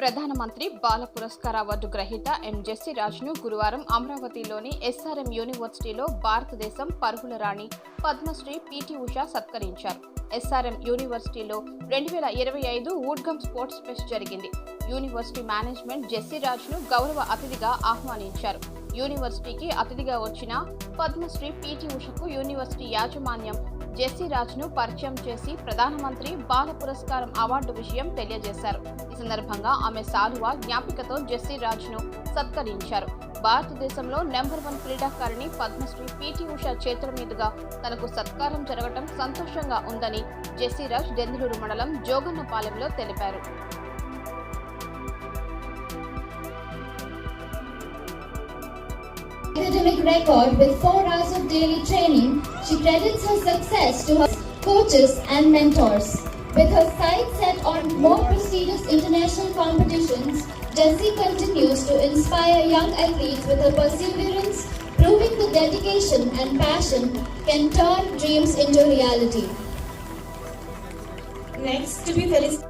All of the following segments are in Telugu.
ప్రధానమంత్రి బాల పురస్కార అవార్డు గ్రహీత ఎం జెస్సీ రాజ్ను గురువారం అమరావతిలోని ఎస్ఆర్ఎం యూనివర్సిటీలో భారతదేశం పరుగుల రాణి పద్మశ్రీ పిటి ఉషా సత్కరించారు. ఎస్ఆర్ఎం యూనివర్సిటీలో రెండు వేల ఇరవై ఐదు వుడ్గమ్ స్పోర్ట్స్ ఫెస్ట్ జరిగింది. యూనివర్సిటీ మేనేజ్మెంట్ జెస్సీ రాజ్ను గౌరవ అతిథిగా ఆహ్వానించారు. యూనివర్సిటీకి అతిథిగా వచ్చిన పద్మశ్రీ పిటి ఉషకు యూనివర్సిటీ యాజమాన్యం జెస్సీ రాజ్ను పరిచయం చేసి ప్రధానమంత్రి బాల పురస్కారం అవార్డు విషయం తెలియజేశారు. ఈ సందర్భంగా ఆమె సాలువా జ్ఞాపికతో జెస్సీ రాజ్ను సత్కరించారు. భారతదేశంలో నెంబర్ వన్ క్రీడాకారిణి పద్మశ్రీ పిటి ఉష చేతుల మీదుగా తనకు సత్కారం జరగటం సంతోషంగా ఉందని జెస్సీరాజ్ దెందులూరు మండలం జోగన్నపాలెంలో తెలిపారు. Academic record with four hours of daily training, she credits her success to her coaches and mentors. With her sights set on more prestigious international competitions, Jessie continues to inspire young athletes with her perseverance, proving the dedication and passion can turn dreams into reality. Next to be felicitated.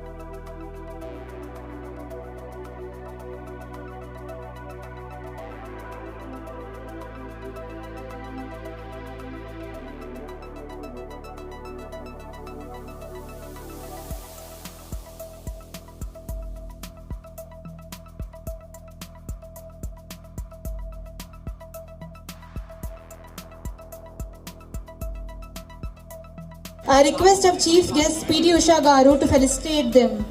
A request of Chief Guest P.D. Usha Garu to felicitate them.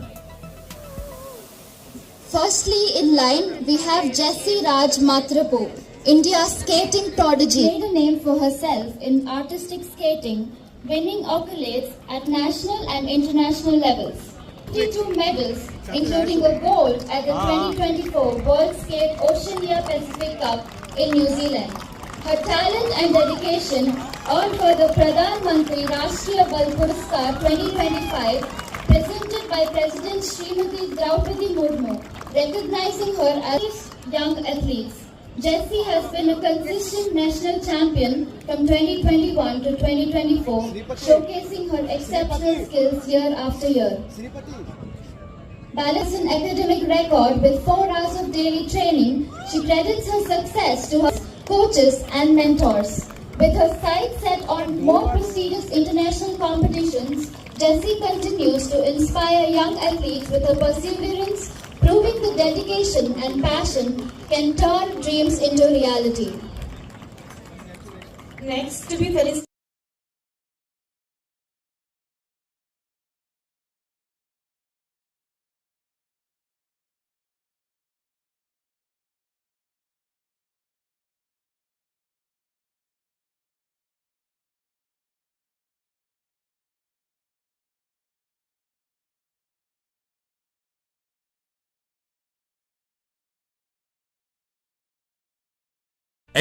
Firstly, in line, we have Jessie Raj Matrapo, India's skating prodigy. Made a name for herself in artistic skating, winning accolades at national and international levels. 52 medals, including a gold at the ah. 2024 World Skate Oceania Pacific Cup in New Zealand. Her talent and dedication earned her the Pradhan Mantri Rashtriya Bal Puraskar 2025 presented by President Srimati Draupadi Murmu, recognizing her as young athletes. Jessie has been a consistent national champion from 2021 to 2024, showcasing her exceptional skills year after year. Balanced an academic record with four hours of daily training, she credits her success to her coaches and mentors. With her sights set on more prestigious international competitions, Jessie continues to inspire young athletes with her perseverance, proving the dedication and passion can turn dreams into reality. Next to be felicitated.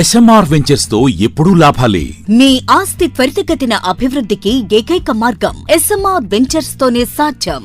SMR వెంచర్స్తో ఎప్పుడూ లాభాలే. మీ ఆస్తి త్వరితగతిన అభివృద్ధికి ఏకైక మార్గం ఎస్ఎంఆర్ వెంచర్స్ తోనే సాధ్యం.